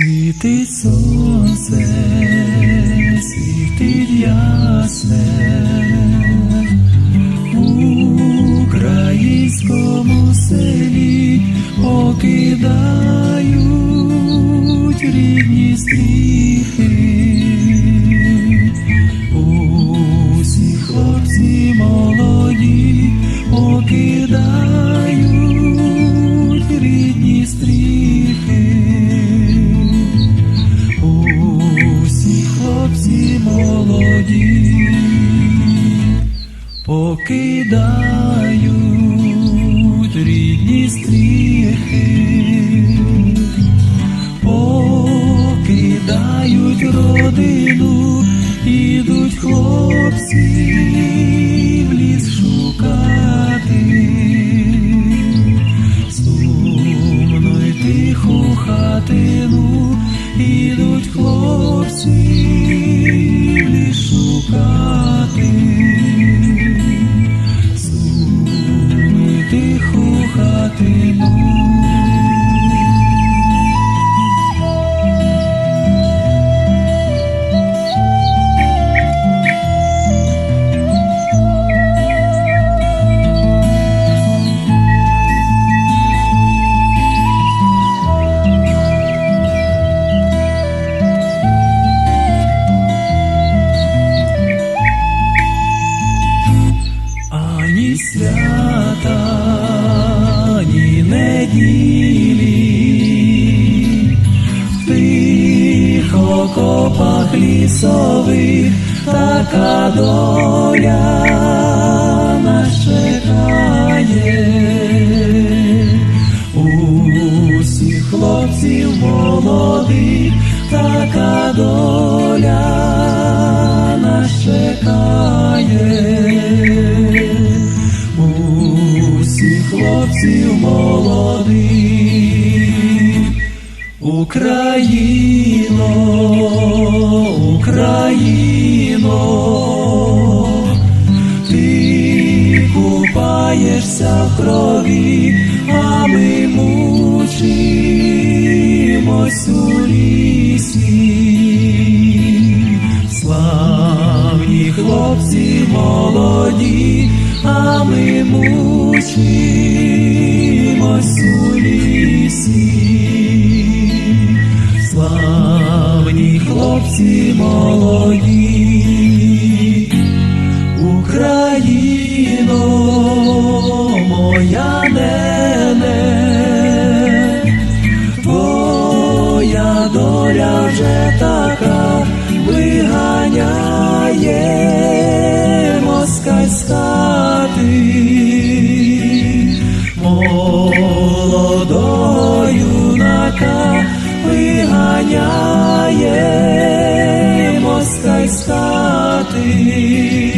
Світить сонце, світить ясне. У українському селі покидають покидають рідні стріхи, покидають родину, ідуть хлопці в ліс шукати. Сумно й тиху хатину ідуть хлопці хатину. Неділі, в тих окопах лісових така доля нас чекає. Усіх хлопців молодих така доля нас чекає. Усіх хлопців Україно, Україно, ти купаєшся в крові, а ми мучимось у лісі. Славні хлопці молоді, а ми мучимось у лісі. всі молоді, Україно моя мене, твоя доля вже така виганяє москальська молодою молодо юнака виганяє. see.